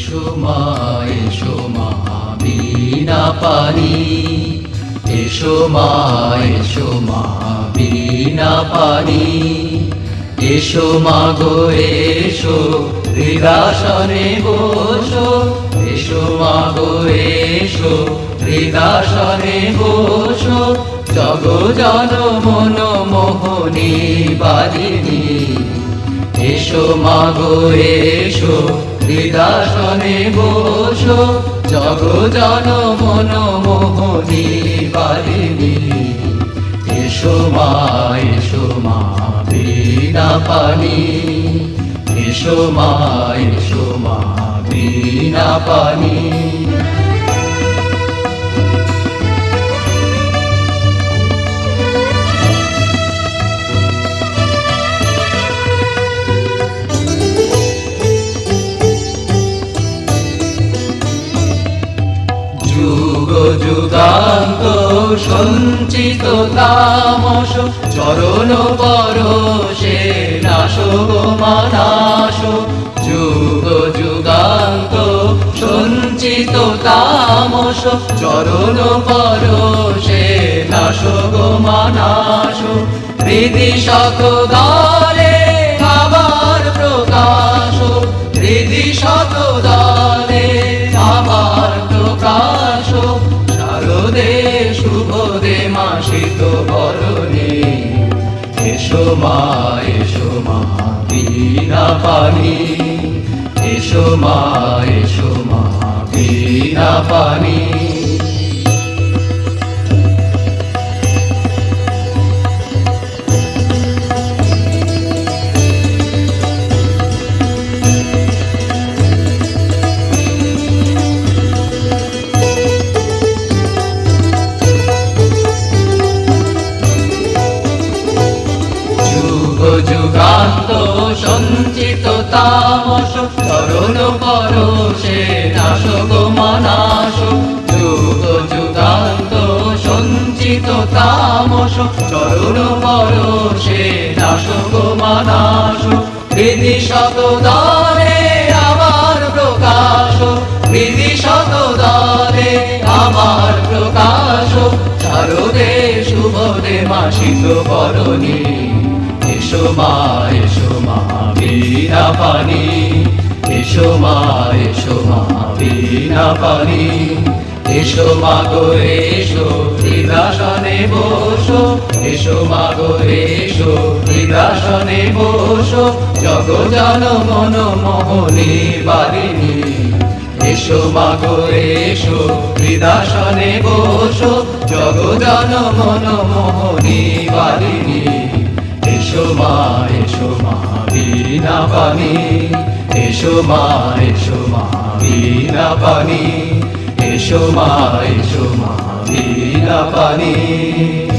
এসো মা এসো মা বিনা পানি এসো মা এসো মা বিনা পানি এসো মা গো, এসো হৃদাসনে বসো। এসো মা গো, এসো হৃদাসনে বসো। জগ জন মন মোহনী বাদিনী এসো মাগো এসো হৃদাসনে বসো। জগ জন মন মোহনী বারিণী এসো মা এসো মা, বিনা পানি। এসো মা এসো মা, বিনা পানি। যুগান্ত সঞ্চিত তামস, চরণ পরশে নাশ মানাস যুগ যুগান্ত সঞ্চিত তামস, চরণ পরশে নাশ মানাস হৃদি দলে আবার প্রকাশ, হৃদি শত মাসিত বরণে। এসো মা এসো মা বিনা পানি। এসো মা এসো মা বিনা পানি। সঞ্চিত তামস তরুণ পরশে নাশক মানাস যুগ যুগান্ত সঞ্চিত তামস তরুণ পরশে নাশক মানাস বিধি শত দলে আমার প্রকাশ, বিধি শত দলে আমার প্রকাশ। শারদে শুভদে মাসিত বরণী, এসো মা পানি। এসো মা এসো মা, বিনা পানি। এসো মা গো, এসো হৃদাসনে বসো। এসো মা গো, এসো হৃদাসনে বসো। জগ জন মন মোহনী বারিণী এসো মাগো এসো হৃদাসনে বসো। জগ জগদান মন মোহনী এসো মা এসো মা, বিনা পানি। এসো মা এসো মা পানি। এসো মা এসো মা পানি।